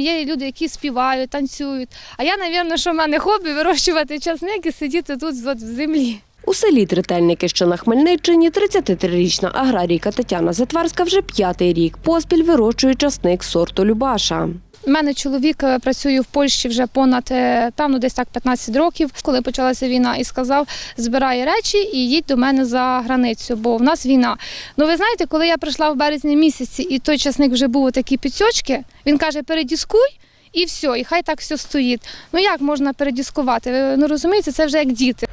Є люди, які співають, танцюють. А я, напевно, що в мене хобі вирощувати часник і сидіти тут от, в землі. У селі Трительники, що на Хмельниччині, 33-річна аграрійка Тетяна Затварська вже п'ятий рік поспіль вирощує часник сорту Любаша. У мене чоловік е, працює в Польщі вже понад е, певно десь так 15 років, коли почалася війна, і сказав: збирай речі і їдь до мене за границю, бо в нас війна. Ну ви знаєте, коли я прийшла в березні місяці, і той часник вже був такі підсьочки, він каже: передіскуй. І все, і хай так все стоїть. Ну як можна передіскувати? Ви ну розумієте, це вже як діти.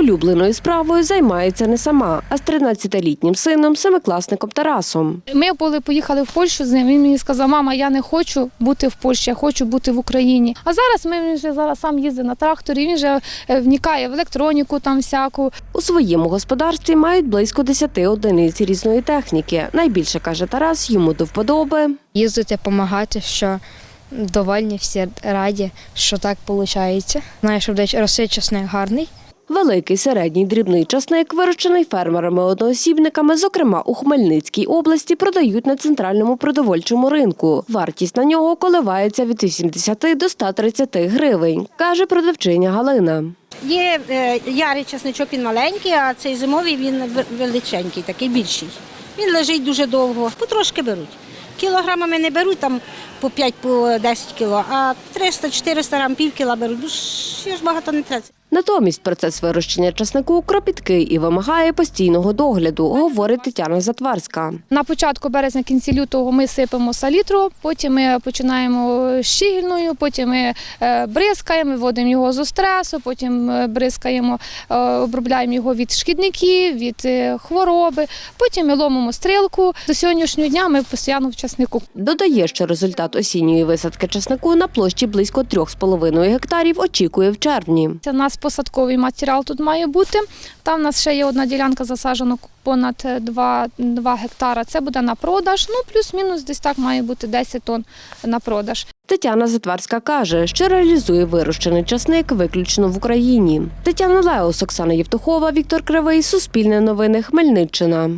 Улюбленою справою займається не сама, а з 13-літнім сином, семикласником Тарасом. Ми були поїхали в Польщу з ним. Він мені сказав, мама, я не хочу бути в Польщі, я хочу бути в Україні. А зараз ми він вже зараз сам їздить на тракторі. Він вже е, вникає в електроніку, там всяку. У своєму господарстві мають близько 10 одиниць різної техніки. Найбільше, каже Тарас, йому до вподоби. їздити, допомагати, що довольні всі раді, що так виходить. Знаю, що буде чесник гарний. Великий середній дрібний часник, вирощений фермерами-одноосібниками, зокрема у Хмельницькій області, продають на центральному продовольчому ринку. Вартість на нього коливається від 80 до 130 гривень, каже продавчиня Галина. Є е, ярий часничок, він маленький, а цей зимовий він величенький, такий більший. Він лежить дуже довго, потрошки беруть. Кілограмами не беруть, там по 5-10 по кіло, а 300-400 грам пів кіла беруть. Ну, ж ж багато не треба. Натомість процес вирощення часнику кропіткий і вимагає постійного догляду, говорить Тетяна Затварська. На початку березня, кінці лютого ми сипемо салітру, потім ми починаємо з щільною, потім ми е, бризкаємо, виводимо його з стресу, потім е, бризкаємо, е, обробляємо його від шкідників, від хвороби, потім ми ломимо стрілку. До сьогоднішнього дня ми постійно в часнику. Додає, що результат осінньої висадки часнику на площі близько 3,5 гектарів очікує в червні. Це нас посадковий матеріал тут має бути. Там у нас ще є одна ділянка засаджена понад 2, 2 гектара. Це буде на продаж. Ну, плюс-мінус десь так має бути 10 тонн на продаж. Тетяна Затварська каже, що реалізує вирощений часник виключно в Україні. Тетяна Леос, Оксана Євтухова, Віктор Кривий, Суспільне новини, Хмельниччина.